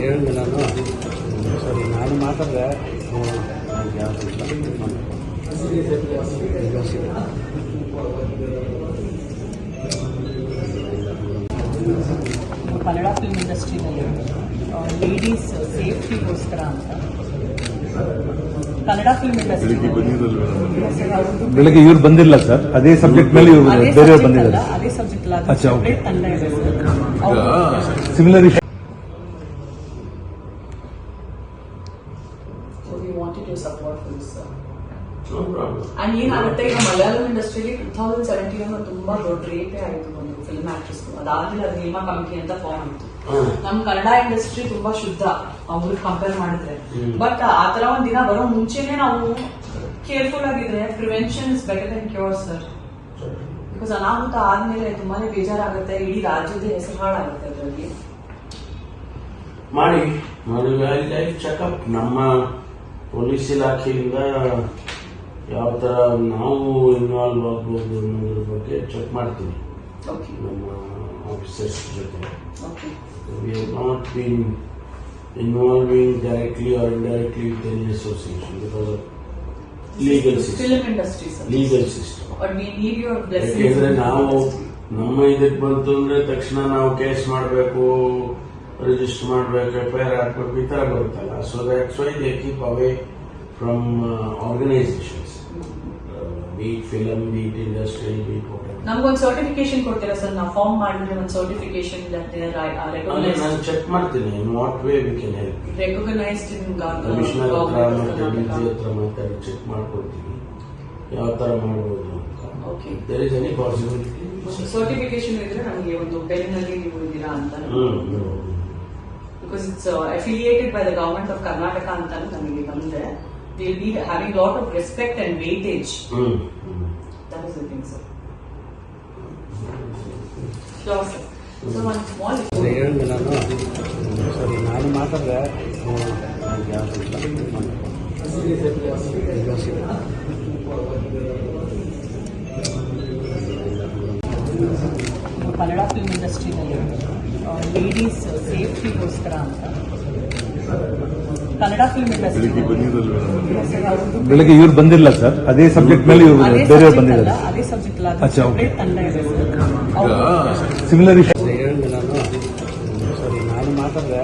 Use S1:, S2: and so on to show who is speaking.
S1: ಹೇಳಿದೆ ನಾನು. ಸರಿ ನಾನು ಮಾತಾಡಿದೆ.
S2: ಕನ್ನಡ ಫಿಲ್ಮ್ ಇಂಡಸ್ಟ್ರಿನಲ್ಲಿ ಲೇಡೀಸ್ ಸೇಫ್ಟಿಗೋಸ್ಕರ ಅಂತ. ಕನ್ನಡ ಫಿಲ್ಮ್ ಇಂಡಸ್ಟ್ರಿ
S3: ಬೆಳಗ್ಗೆ ಇವ್ರು ಬಂದಿಲ್ಲ ಸರ್ ಅದೇ ಸಬ್ಜೆಕ್ಟ್ ಮೇಲೆ ಇವರು ಬೇರೆಯವ್ರು ಬಂದಿದ್ದಾರೆ
S2: ಅದೇ ಸಬ್ಜೆಕ್ಟ್ ಸರ್ ಅವ್ರು-
S3: similar
S2: So we wanted to support this. uh,
S4: No problem.
S2: And ಏನಾಗುತ್ತೆ ಈಗ ಮಲಯಾಳಂ ಇಂಡಸ್ಟ್ರಿಲಿ ಟೂ ತೌಸಂಡ್ ಸೆವೆಂಟೀನ್ ತುಂಬಾ ದೊಡ್ಡ ರೀಟೇ ಆಯಿತು ಒಂದು ಫಿಲ್ಮ್ ಆಕ್ಟ್ರೆಸ್ ಅದಾದ್ಮೇಲೆ ಅದು ಹೇಮಾ ಕಮಿಟಿ ಅಂತ ಫಾರ್ಮ್ ಆಯಿತು. ನಮ್ ಕನ್ನಡ ಇಂಡಸ್ಟ್ರಿ ತುಂಬಾ ಶುದ್ಧ. ಅವ್ರಿಗೆ ಕಂಪೇರ್ ಮಾಡಿದ್ರೆ. ಬಟ್ ಆತರ ಒಂದ್ ದಿನ ಬರೋ ಮುಂಚೆನೆ ನಾವು ಕೇರ್ಫುಲ್ ಆಗಿದ್ರೆ prevention is better than cure sir because ಅನಾಹುತ ಆದ್ಮೇಲೆ ತುಂಬಾನೇ ಬೇಜಾರಾಗುತ್ತೆ. ಇಡೀ ರಾಜ್ಯದ ಹೆಸರು ಹಾಳಾಗುತ್ತೆ ಅದರಲ್ಲಿ.
S4: ಮಾಡಿ. ಮಾಡಿ ಚೆಕಪ್ ನಮ್ಮ ಪೊಲೀಸ್ ಇಲಾಖೆಯಿಂದ ಯಾವ ತರ ನಾವು ಇನ್ವಾಲ್ವ್ ಆಗಬಹುದು ಅನ್ನೋದ್ರ ಬಗ್ಗೆ ಚೆಕ್ ಮಾಡ್ತೀವಿ. ನಮ್ಮ ಆಫೀಸರ್ಸ್ ಜೊತೆ. We have not been involving directly or indirectly
S2: with any association
S4: because of
S2: legal system legal system
S4: ಯಾಕೆಂದ್ರೆ ನಾವು ನಮ್ಮ ಇದಕ್ಕೆ ಬಂತು ಅಂದ್ರೆ ತಕ್ಷಣ ನಾವು ಕೇಸ್ ಮಾಡಬೇಕು ರಿಜಿಸ್ಟರ್ ಮಾಡಬೇಕು ಎಫ್ ಐ ಆರ್ ಹಾಕ್ಬೇಕು ಈ ತರ ಬರುತ್ತಲ್ಲ. So that's why they keep away from organisations be it film be it industry be it
S2: ನಮ್ಗೊಂದು ಸರ್ಟಿಫಿಕೇಶನ್ ಕೊಡ್ತೀರಾ ಸರ್? ನಾವು ಫಾರ್ಮ್ ಮಾಡಿದ್ರೆ ಒಂದು ಸರ್ಟಿಫಿಕೇಶನ್
S4: ನಾನು ಚೆಕ್ ಮಾಡ್ತೀನಿ. In what way we can help
S2: recognised in
S4: commissioner ಹತ್ರ ಮತ್ತೆ ಡಿ ಜಿ ಹತ್ರ ಮಾತಾಡಿ ಚೆಕ್ ಮಾಡ್ಕೊಡ್ತೀನಿ. ಯಾವ ತರ ಮಾಡ್ಬೋದು
S2: okay
S4: there is any possibility
S2: certification ಇದ್ರೆ ನಮಗೆ ಒಂದು ಬೆನ್ನಲ್ಲಿ ನೀವು ಇದ್ದೀರಾ ಅಂತ.
S4: Hmm
S2: because it's affiliated by the government of Karnataka ಅಂತ ನಮಗೆ ಬಂದ್ರೆ will be having lot of respect and weightage
S4: hmm hmm
S2: that is the thing sir sure sir so ಒಂದು ಸ್ಮಾಲ್
S1: ಅದೇ ಹೇಳಿದೆ ನಾನು ಸರಿ ನಾನು ಮಾತಾಡಿದೆ ನನಗೆ ಯಾವುದು ಇಲ್ಲ ಯೋಚಿಸಿದೆ.
S2: ಕನ್ನಡ ಫಿಲ್ಮ್ ಇಂಡಸ್ಟ್ರಿನಲ್ಲಿ ಲೇಡೀಸ್ ಸೇಫ್ಟಿಗೋಸ್ಕರ ಅಂತ. ಕನ್ನಡ ಫಿಲ್ಮ್ ಇಂಡಸ್ಟ್ರಿ
S3: ಬೆಳಿಗ್ಗೆ ಇವ್ರು ಬಂದಿಲ್ಲ ಸರ್ ಅದೇ ಸಬ್ಜೆಕ್ಟ್ ಮೇಲೆ ಇವ್ರು ಬೇರೆ ಬಂದಿದ್ದಾರೆ.
S2: ಅದೇ ಸಬ್ಜೆಕ್ಟ್ ನಾನು. ಸರಿ ನಾನು
S3: ಮಾತಾಡಿದ್ರೆ